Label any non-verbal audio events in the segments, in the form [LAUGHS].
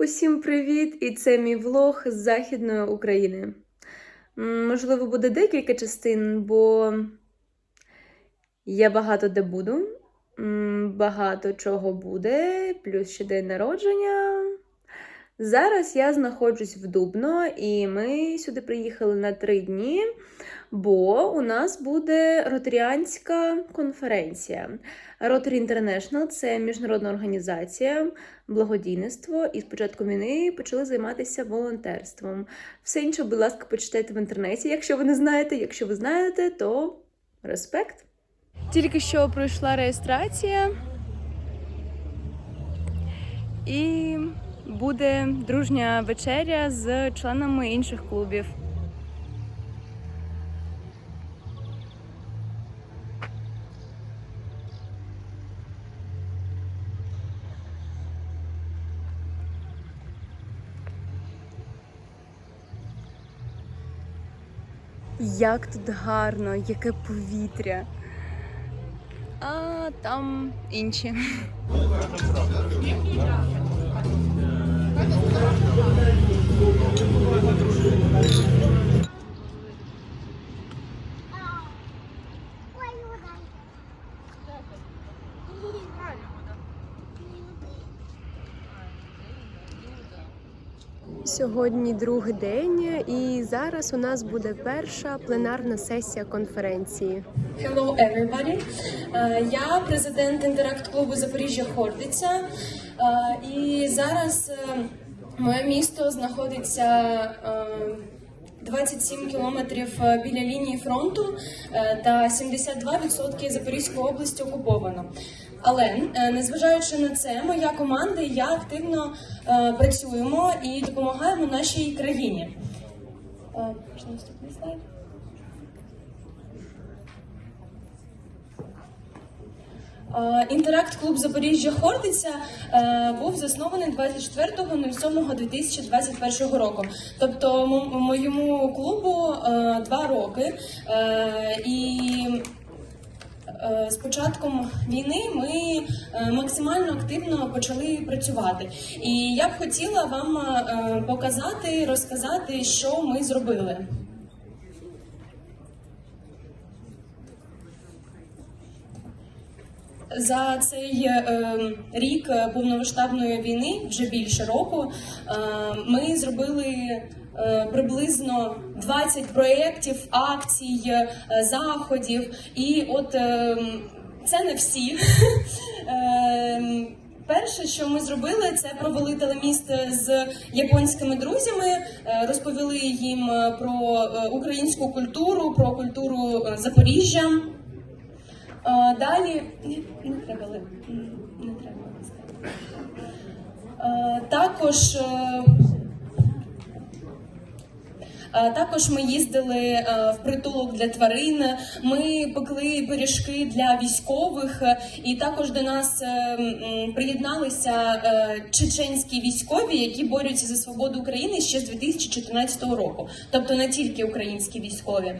Усім привіт! І це мій влог з Західної України. Можливо, буде декілька частин, бо я багато де буду, багато чого буде, плюс ще день народження. Зараз я знаходжусь в Дубно, і ми сюди приїхали на три дні, бо у нас буде ротаріанська конференція. Rotary International – це міжнародна організація, благодійництво, і з початку війни почали займатися волонтерством. Все інше, будь ласка, почитайте в інтернеті, якщо ви не знаєте. Якщо ви знаєте, то респект. Тільки що пройшла реєстрація. І буде дружня вечеря з членами інших клубів. Як тут гарно, яке повітря. А там інші. Сьогодні другий день, і зараз у нас буде перша пленарна сесія конференції. Hello everybody. Е, Я президент інтеракт клубу Запоріжжя Хортиця. Е, І зараз е, моє місто знаходиться е, 27 кілометрів е, біля лінії фронту та 72% Запорізької області окуповано. Але незважаючи на це, моя команда і я активно працюємо і допомагаємо нашій країні. Можна наступний слайд? Інтеракт клуб Запоріжжя Хортиця е, був заснований 24.07.2021 року. Тобто моєму клубу е, два роки. Е, І е, з початком війни ми е, максимально активно почали працювати. І я б хотіла вам е, показати, розказати, що ми зробили. За цей е, рік е, повномасштабної війни, вже більше року, е, ми зробили е, приблизно 20 проєктів, акцій, е, заходів. І от е, це не всі. [LAUGHS] Е, Перше, що ми зробили, це провели телеміст з японськими друзями, е, розповіли їм е, про українську культуру, про культуру Запоріжжя. Далі Ні, не треба треба. Також. Е, Також ми їздили е, в притулок для тварин. Ми пекли пиріжки для військових, і також до нас е, приєдналися чеченські військові, які борються за свободу України ще з 2014 року, тобто не тільки українські військові.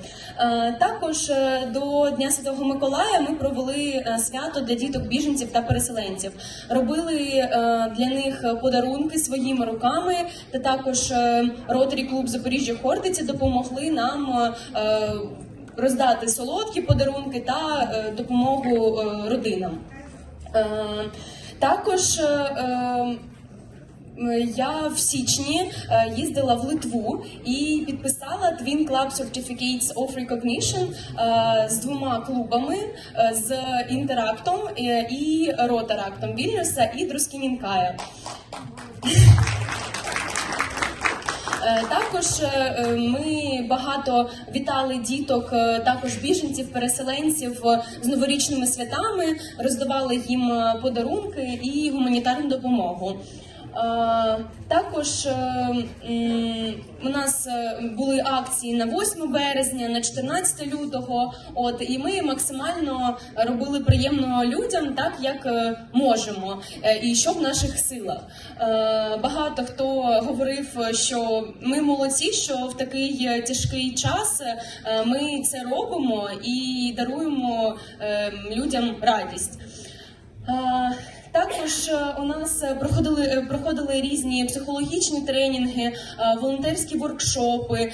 Також до Дня Святого Миколая ми провели свято для діток біженців та переселенців. Робили для них подарунки своїми руками, та також Ротарі клуб Запоріжжя Хортиці допомогли нам. е, Роздати солодкі подарунки та е, допомогу е, родинам. Е, також е, е, я в січні е, їздила в Литву і підписала Twin Club Certificates of Recognition е, з двома клубами е, з інтерактом е, і ротарактом Вільнюса і Друскінінкая. Е, Також е, ми багато вітали діток, е, також біженців, переселенців е, з новорічними святами, роздавали їм е, подарунки і гуманітарну допомогу. Е, Також е, у нас е, були акції на 8 березня, на 14 лютого. От і ми максимально робили приємно людям, так як можемо, і що в наших силах. Багато хто говорив, що ми молодці, що в такий тяжкий час ми це робимо і даруємо людям радість. Також е, у нас е, проходили е, проходили різні психологічні тренінги, волонтерські воркшопи.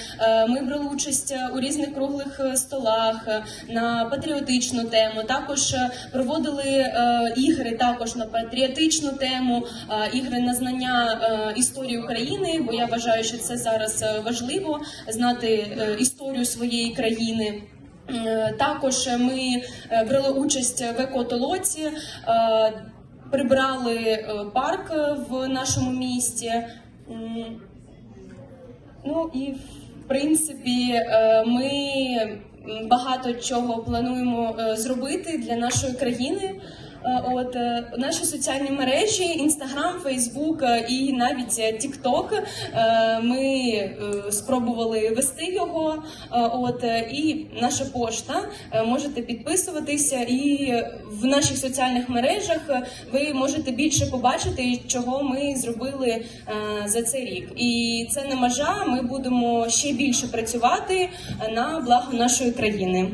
Ми брали участь у різних круглих столах на патріотичну тему. Також проводили ігри також на патріотичну тему, ігри на знання історії України. Бо я вважаю, що це зараз важливо знати історію своєї країни. Також ми брали участь в екотолоці, прибрали е, парк е, в нашому місті. Ну і в принципі е, ми багато чого плануємо зробити для нашої країни. Е, От е, наші соціальні мережі, Інстаграм, Фейсбук і навіть Тікток. е, Ми спробували вести його. От і наша пошта. Можете підписуватися, і в наших соціальних мережах ви можете більше побачити, чого ми зробили за цей рік. І це не межа. Ми будемо ще більше працювати на благо нашої країни.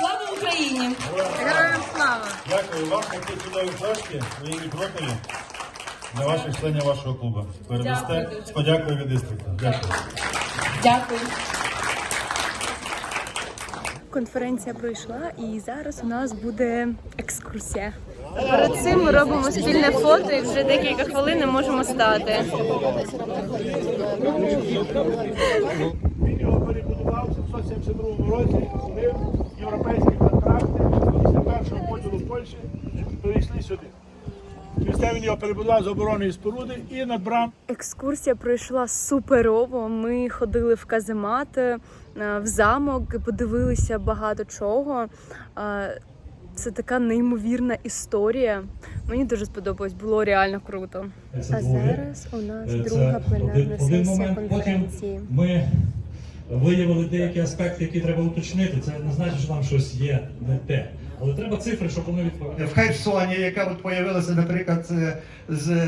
Слава Україні! Дякую вам такі чудові флешки своїми профілі для ваших членів вашого клубу. Передасте з подякою від дистрікту. Дякую. Дякую. Конференція пройшла, і зараз у нас буде екскурсія. Перед цим ми робимо спільне фото і вже декілька хвилин не можемо стати. Він його перебудував в 772 році, перебудував з оборонної споруди і над брам Екскурсія пройшла суперово. Ми ходили в каземат, е, в замок, подивилися багато чого. Е, Це така неймовірна історія. Мені дуже сподобалось, було реально круто. А зараз у нас Е, друга пленарна сесія конференції. Ми виявили деякі аспекти, які треба уточнити. Це не значить, що там щось є не те. Але треба цифри, щоб вони відповідали. в Херсоні, яка от появилася, наприклад, з,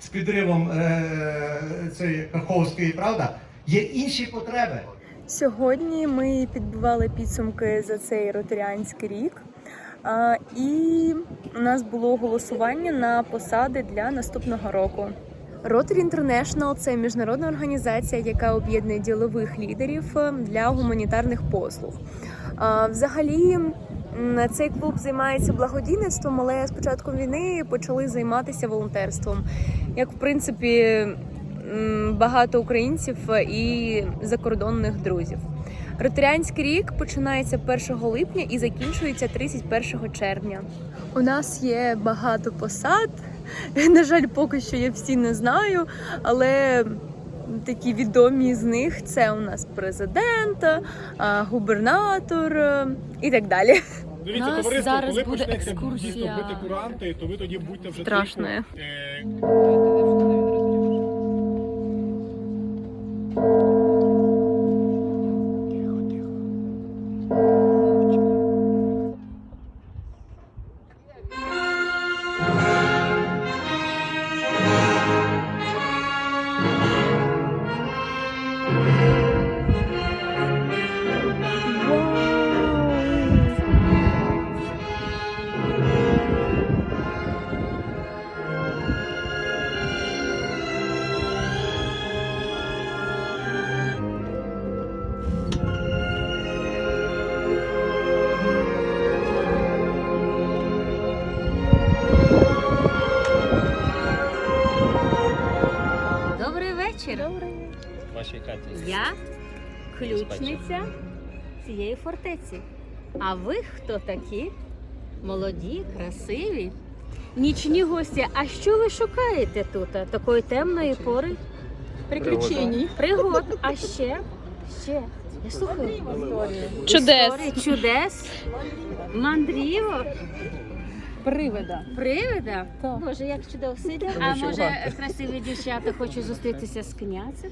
з підривом е, цієї Каховської, правда, є інші потреби. Сьогодні ми підбивали підсумки за цей ротаріанський рік. А, і у нас було голосування на посади для наступного року. Rotary International – це міжнародна організація, яка об'єднує ділових лідерів е, для гуманітарних послуг. А, Взагалі, цей клуб займається благодійництвом, але з початком війни почали займатися волонтерством. Як в принципі багато українців і закордонних друзів. Ротаріанський рік починається 1 липня і закінчується 31 червня. У нас є багато посад. [LAUGHS] На жаль, поки що я всі не знаю, але такі відомі з них це у нас президент, губернатор і так далі. Дивіться, Нас товариство, зараз коли буде почнете екскурсія. дійсно бити куранти, то ви тоді будьте вже Страшно. трішки, е, вашій хаті. Я ключниця цієї фортеці. А ви хто такі? Молоді, красиві, нічні гості. А що ви шукаєте тут а, такої темної пори? Приключені. Пригод. А ще? Ще. Я слухаю. Чудес. Історії, чудес. Мандрівок. Привида. Привида? Боже, як чудово сидя. А може красиві дівчата хочуть зустрітися з князем?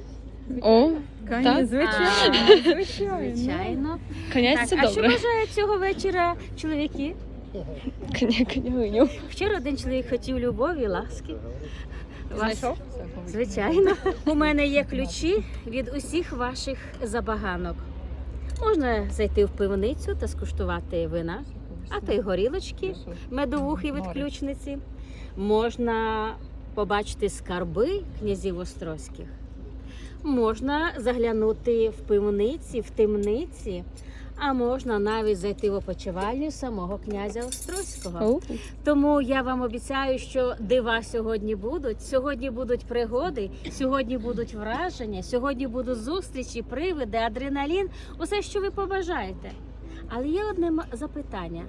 О, Так, звичайно. Звичайно. Князь Так, а що бажають цього вечора чоловіки? княгиню. Вчора один чоловік хотів любові, ласки. Вас... Звичайно. У мене є ключі від усіх ваших забаганок. Можна зайти в пивницю та скуштувати вина. а то й горілочки, медовухи від ключниці. Можна побачити скарби князів Острозьких. Можна заглянути в пивниці, в темниці, а можна навіть зайти в опочивальню самого князя Острозького. Тому я вам обіцяю, що дива сьогодні будуть. Сьогодні будуть пригоди, сьогодні будуть враження, сьогодні будуть зустрічі, привиди, адреналін, усе, що ви побажаєте. Але є одне запитання.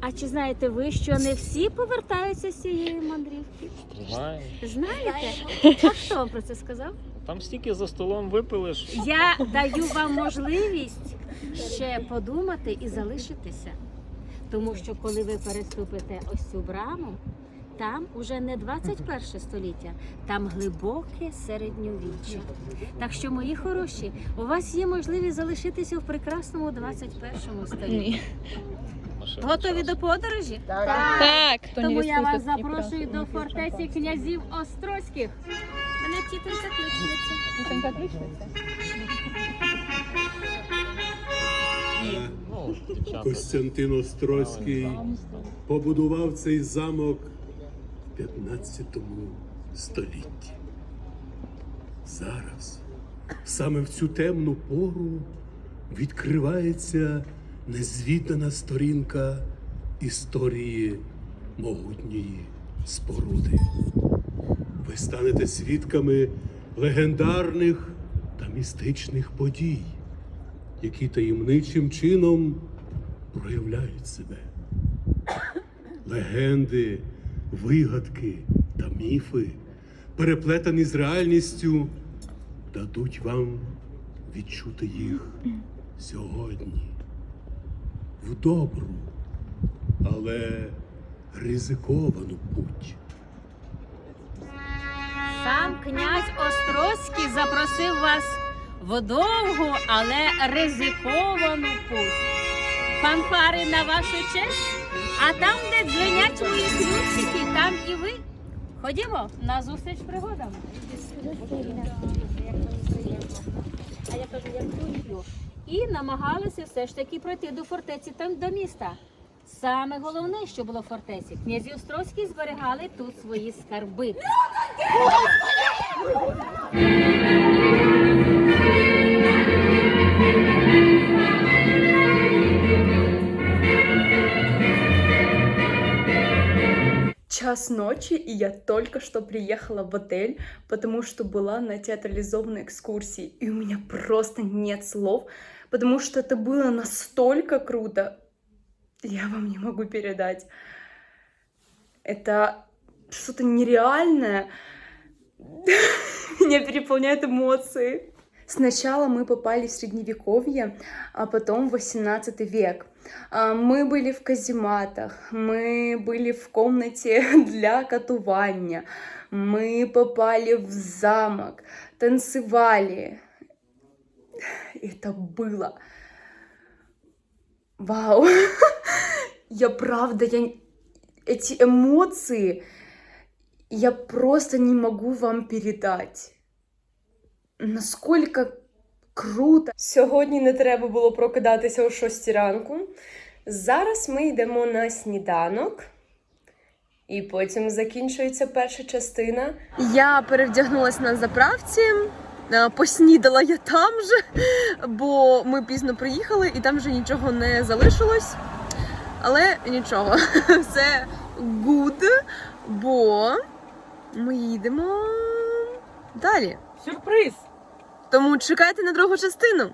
А чи знаєте ви, що не всі повертаються з цієї мандрівки? Знаю. Знаєте? А хто вам про це сказав? Там стільки за столом випили ж. Я даю вам можливість ще подумати і залишитися. Тому що коли ви переступите ось цю браму, там уже не 21 століття, там глибоке середньовіччя. Так що, мої хороші, у вас є можливість залишитися в прекрасному 21 столітті. Готові до подорожі? Так. Тому я вас запрошую до фортеці князів Острозьких. Мене тітонька ключниця. Ну, дівчата. Костянтин Острозький побудував цей замок в 15 столітті. Зараз, саме в цю темну пору, відкривається незвідана сторінка історії могутньої споруди. Ви станете свідками легендарних та містичних подій які таємничим чином проявляють себе. Легенди, вигадки та міфи, переплетені з реальністю, дадуть вам відчути їх сьогодні в добру, але ризиковану путь. Сам князь Острозький запросив вас в довгу, але ризиковану путь. Фанфари на вашу честь, а там, де дзвенять мої ключики, там і ви. Ходімо на зустріч пригодам. А я кажу, я люблю. І намагалися все ж таки пройти до фортеці там до міста. Саме головне, що було в фортеці, князі Острозькі зберігали тут свої скарби. Час ночи, и я только что приехала в отель, потому что была на театрализованной экскурсии, и у меня просто нет слов, потому что это было настолько круто. Я вам не могу передать. Это что-то нереальное. Меня переполняют эмоции. Сначала мы попали в Средневековье, а потом в 18 век. А, Мы были в казематах, мы были в комнате [LAUGHS] для катування, мы попали в замок, танцевали. Это было. Вау. [LAUGHS] Я правда, я... эти эмоции я просто не могу вам передать. Насколько круто. Сьогодні не треба було прокидатися о 6 ранку. Зараз ми йдемо на сніданок. І потім закінчується перша частина. Я перевдягнулася на заправці. е, Поснідала я там же, бо ми пізно приїхали і там вже нічого не залишилось. Але нічого, [LAUGHS] все good, бо ми їдемо далі. Сюрприз! Тому чекайте на другу частину.